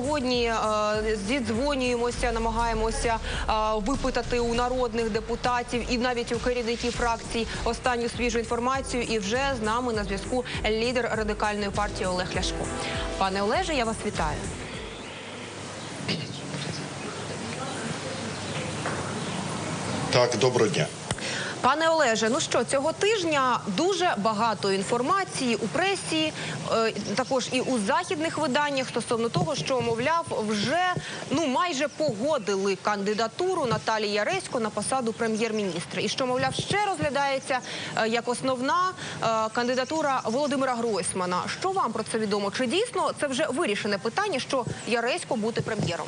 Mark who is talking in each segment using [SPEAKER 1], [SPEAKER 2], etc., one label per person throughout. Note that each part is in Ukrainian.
[SPEAKER 1] сьогодні е, зідзвонюємося, намагаємося е, випитати у народних депутатів і навіть у керівників фракцій останню свіжу інформацію. І вже з нами на зв'язку лідер радикальної партії Олег Ляшко. Пане Олеже, я вас вітаю.
[SPEAKER 2] Так, доброго дня.
[SPEAKER 1] Пане Олеже, ну що цього тижня дуже багато інформації у пресі, е, також і у західних виданнях стосовно того, що мовляв, вже ну майже погодили кандидатуру Наталії Яресько на посаду прем'єр-міністра, і що мовляв ще розглядається е, як основна е, кандидатура Володимира Гройсмана. Що вам про це відомо? Чи дійсно це вже вирішене питання, що Яресько бути прем'єром?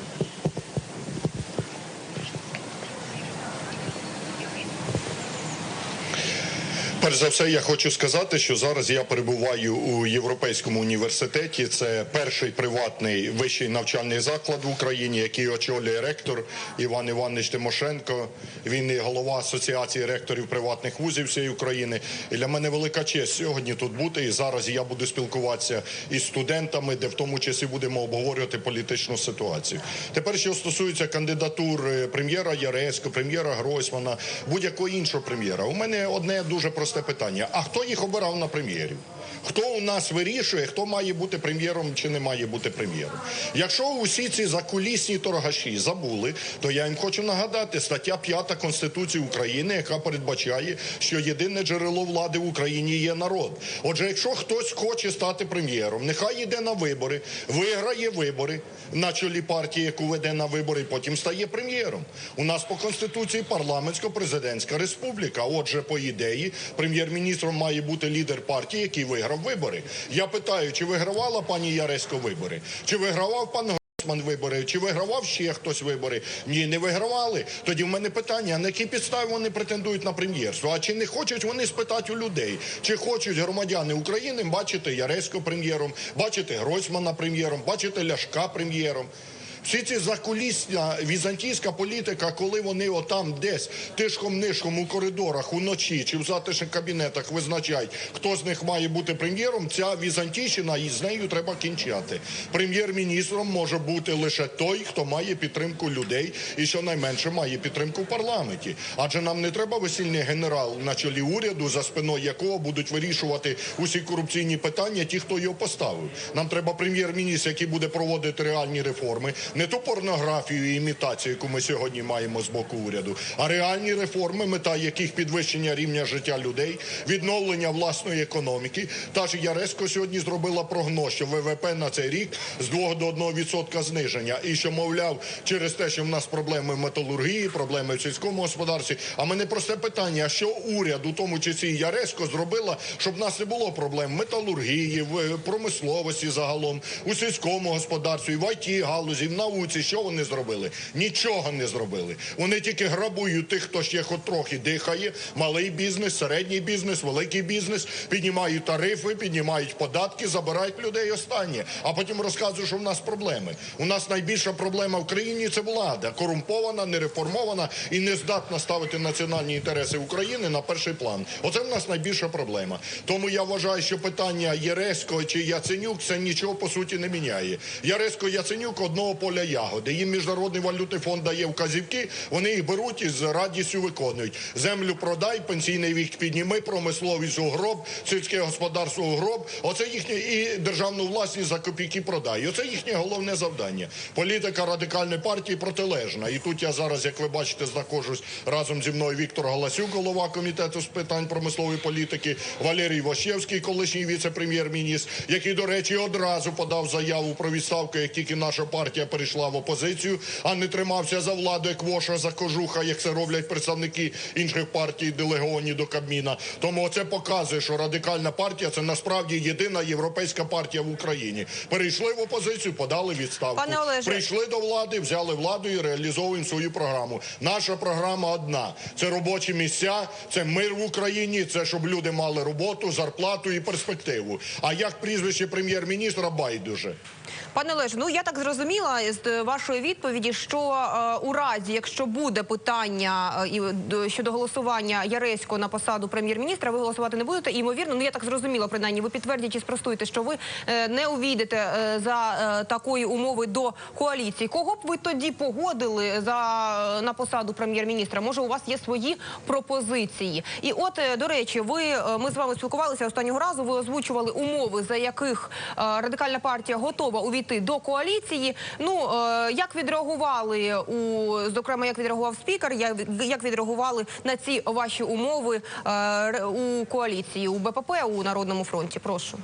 [SPEAKER 2] Перш за все, я хочу сказати, що зараз я перебуваю у Європейському університеті. Це перший приватний вищий навчальний заклад в Україні, який очолює ректор Іван Іванович Тимошенко. Він і голова асоціації ректорів приватних вузів всієї України. І для мене велика честь сьогодні тут бути. І зараз я буду спілкуватися із студентами, де в тому числі будемо обговорювати політичну ситуацію. Тепер, що стосується кандидатур е, прем'єра Яресько, прем'єра Гройсмана, будь-якого іншого прем'єра. У мене одне дуже просте питання: а хто їх обирав на прем'єрів? Хто у нас вирішує, хто має бути прем'єром чи не має бути прем'єром? Якщо усі ці закулісні торгаші забули, то я їм хочу нагадати стаття 5 Конституції України, яка передбачає, що єдине джерело влади в Україні є народ. Отже, якщо хтось хоче стати прем'єром, нехай йде на вибори, виграє вибори на чолі партії, яку веде на вибори, і потім стає прем'єром. У нас по конституції парламентсько-президентська республіка. Отже, по ідеї, прем'єр-міністром має бути лідер партії, який виграв вибори. Я питаю, чи вигравала пані Яресько вибори, чи вигравав пан Гройсман вибори, чи вигравав ще хтось вибори? Ні, не вигравали. Тоді в мене питання: на які підстави вони претендують на прем'єрство? А чи не хочуть вони спитати у людей, чи хочуть громадяни України бачити Яресько прем'єром, бачити Гройсмана прем'єром, бачити Ляшка прем'єром? Всі ці закулісна візантійська політика, коли вони отам десь тишком-нишком у коридорах уночі чи в затишних кабінетах визначають, хто з них має бути прем'єром, ця візантійщина і з нею треба кінчати. Прем'єр-міністром може бути лише той, хто має підтримку людей і щонайменше має підтримку в парламенті. Адже нам не треба весільний генерал на чолі уряду, за спиною якого будуть вирішувати усі корупційні питання, ті, хто його поставив. Нам треба прем'єр-міністр, який буде проводити реальні реформи, не ту порнографію і імітацію, яку ми сьогодні маємо з боку уряду, а реальні реформи, мета яких підвищення рівня життя людей, відновлення власної економіки. Та ж Яресько сьогодні зробила прогноз, що ВВП на цей рік з 2 до 1% зниження. І що, мовляв, через те, що в нас проблеми металургії, проблеми в сільському господарстві. А мене просте питання: що уряд, у тому числі Яресько, зробила, щоб в нас не було проблем в металургії, в промисловості загалом, у сільському господарстві, в ІТ галузі, науці. Що вони зробили? Нічого не зробили. Вони тільки грабують тих, хто ще хоч трохи дихає. Малий бізнес, середній бізнес, великий бізнес, піднімають тарифи, піднімають податки, забирають людей останнє. А потім розказують, що в нас проблеми. У нас найбільша проблема в країні це влада, корумпована, нереформована і не здатна ставити національні інтереси України на перший план. Оце в нас найбільша проблема. Тому я вважаю, що питання Єресько чи Яценюк це нічого по суті не міняє. Яресько Яценюк одного поля ягоди. Їм міжнародний валютний фонд дає вказівки, вони їх беруть і з радістю виконують. Землю продай, пенсійний вік підніми, промисловість у гроб, сільське господарство у гроб. Оце їхнє і державну власність за копійки продай. Оце їхнє головне завдання. Політика радикальної партії протилежна. І тут я зараз, як ви бачите, знаходжусь разом зі мною Віктор Галасюк, голова комітету з питань промислової політики, Валерій Ващевський, колишній віце-прем'єр-міністр, який, до речі, одразу подав заяву про відставку, як тільки наша партія перейшла в опозицію, а не тримався за владу, як воша за кожуха, як це роблять представники інших партій, делеговані до Кабміна. Тому це показує, що радикальна партія це насправді єдина європейська партія в Україні. Перейшли в опозицію, подали відставку.
[SPEAKER 1] Пане Олеже.
[SPEAKER 2] Прийшли до влади, взяли владу і реалізовуємо свою програму. Наша програма одна: це робочі місця, це мир в Україні, це щоб люди мали роботу, зарплату і перспективу. А як прізвище прем'єр-міністра байдуже.
[SPEAKER 1] Пане Олеже, ну я так зрозуміла з вашої відповіді, що е, у разі, якщо буде питання е, і щодо голосування Яресько на посаду прем'єр-міністра, ви голосувати не будете. І, ймовірно, ну я так зрозуміла, принаймні, ви підтвердіть чи спростуєте, що ви е, не увійдете за такої умови до коаліції. Кого б ви тоді погодили за на посаду прем'єр-міністра? Може, у вас є свої пропозиції? І от, до речі, ви ми з вами спілкувалися останнього разу. Ви озвучували умови, за яких радикальна партія готова увійти до коаліції. Ну е, як відреагували у зокрема, як відреагував спікер, як, відреагували на ці ваші умови е, у коаліції у БПП у Народному фронті? Прошу.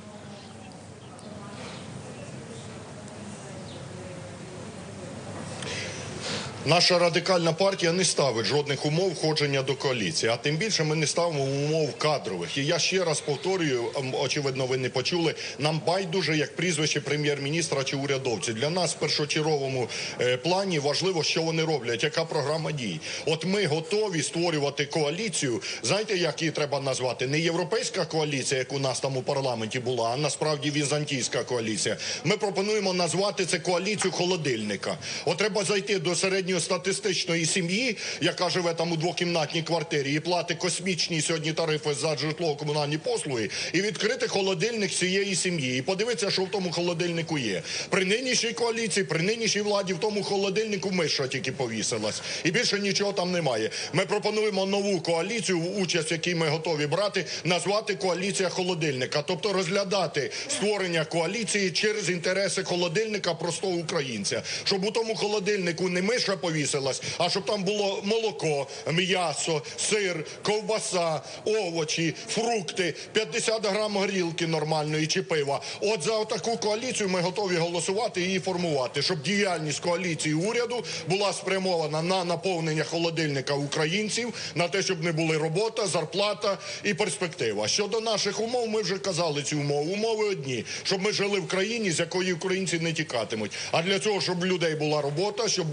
[SPEAKER 2] Наша радикальна партія не ставить жодних умов входження до коаліції, а тим більше ми не ставимо умов кадрових. І я ще раз повторюю, ем, очевидно, ви не почули. Нам байдуже як прізвище прем'єр-міністра чи урядовці. Для нас в першочерговому е, плані важливо, що вони роблять, яка програма дій. От ми готові створювати коаліцію. Знаєте, як її треба назвати? Не європейська коаліція, як у нас там у парламенті була, а насправді візантійська коаліція. Ми пропонуємо назвати це коаліцію холодильника. От треба зайти до середньостатистичної сім'ї, яка живе там у двокімнатній квартирі і платить космічні сьогодні тарифи за житлово-комунальні послуги, і відкрити холодильник цієї сім'ї. І подивитися, що в тому холодильнику є. При нинішній коаліції, при нинішній владі в тому холодильнику миша тільки повісилась. І більше нічого там немає. Ми пропонуємо нову коаліцію, участь якій ми готові брати, назвати коаліція холодильника. Тобто розглядати створення коаліції через інтереси холодильника простого українця. Щоб у тому холодильнику не миша повісилась, а щоб там було молоко, м'ясо, сир, ковбаса, овочі, фрукти, 50 грам горілки нормальної чи пива. От за таку коаліцію ми готові голосувати і формувати, щоб діяльність коаліції уряду була спрямована на наповнення холодильника українців, на те, щоб не були робота, зарплата і перспектива. Щодо наших умов, ми вже казали ці умови. Умови одні, щоб ми жили в країні, з якої українці не тікатимуть. А для цього, щоб людей була робота, щоб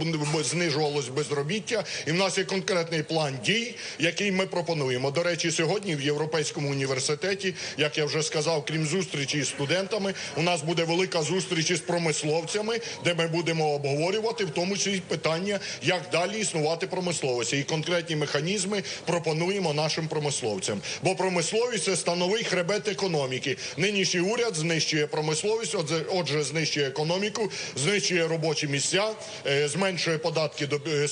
[SPEAKER 2] знижувалось безробіття, і в нас є конкретний план дій, який ми пропонуємо. До речі, сьогодні в Європейському університеті, як я вже сказав, крім зустрічі з студентами, у нас буде велика зустріч із промисловцями, де ми будемо обговорювати, в тому числі питання, як далі існувати промисловості. І конкретні механізми пропонуємо нашим промисловцям. Бо промисловість це становий хребет економіки. Нинішній уряд знищує промисловість, отже, знищує економіку, знищує робочі місця, е, зменшує податки до е,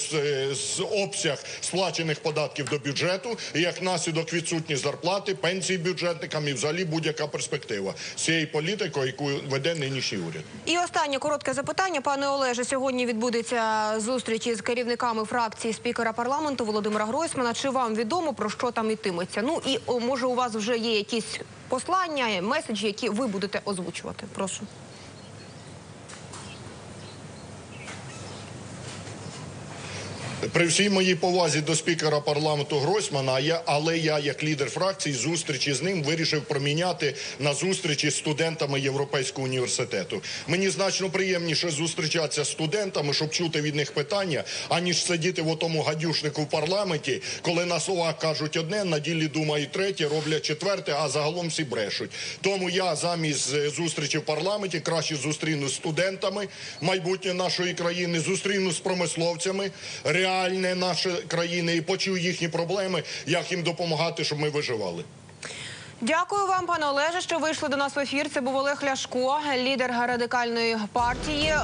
[SPEAKER 2] з обсяг сплачених податків до бюджету. І як наслідок відсутні зарплати, пенсії бюджетникам і взагалі будь-яка перспектива з цією політикою, яку веде нинішній уряд.
[SPEAKER 1] І останнє коротке запитання, пане Олеже. Сьогодні відбудеться зустріч із керівниками фракції спікера парламенту Володимира Гройсмана. Чи вам відомо про що там йтиметься? Ну і може у вас вже є якісь послання, меседжі, які ви будете озвучувати? Прошу.
[SPEAKER 2] При всій моїй повазі до спікера парламенту Гройсмана, я, але я, як лідер фракції, зустрічі з ним вирішив проміняти на зустрічі з студентами Європейського університету. Мені значно приємніше зустрічатися з студентами, щоб чути від них питання, аніж сидіти в отому гадюшнику в парламенті, коли на словах кажуть одне, на ділі думають третє, роблять четверте, а загалом всі брешуть. Тому я замість е, зустрічі в парламенті краще зустріну з студентами майбутнє нашої країни, зустріну з промисловцями, реальне нашої країни і почув їхні проблеми, як їм допомагати, щоб ми виживали.
[SPEAKER 1] Дякую вам, пане Олеже, що вийшли до нас в ефір. Це був Олег Ляшко, лідер радикальної партії. Е,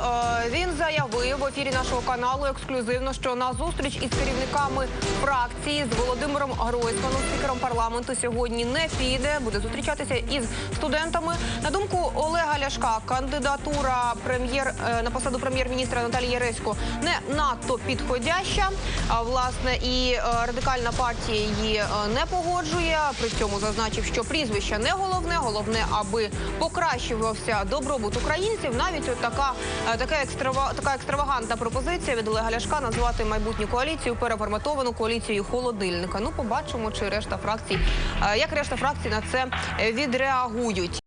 [SPEAKER 1] Він заявив в ефірі нашого каналу ексклюзивно, що на зустріч із керівниками фракції з Володимиром Гройсманом, спікером парламенту, сьогодні не піде. Буде зустрічатися із студентами. На думку Олега Ляшка, кандидатура прем'єр е, на посаду прем'єр-міністра Наталії Яресько не надто підходяща. А власне і е, радикальна партія її не погоджує. При цьому зазначив, що прізвище не головне, головне, аби покращувався добробут українців. Навіть от така, е, така екстрава така екстравагантна пропозиція від Олега Ляшка назвати майбутню коаліцію переформатовану коаліцією холодильника. Ну, побачимо, чи решта фракцій, е, як решта фракцій на це е, відреагують.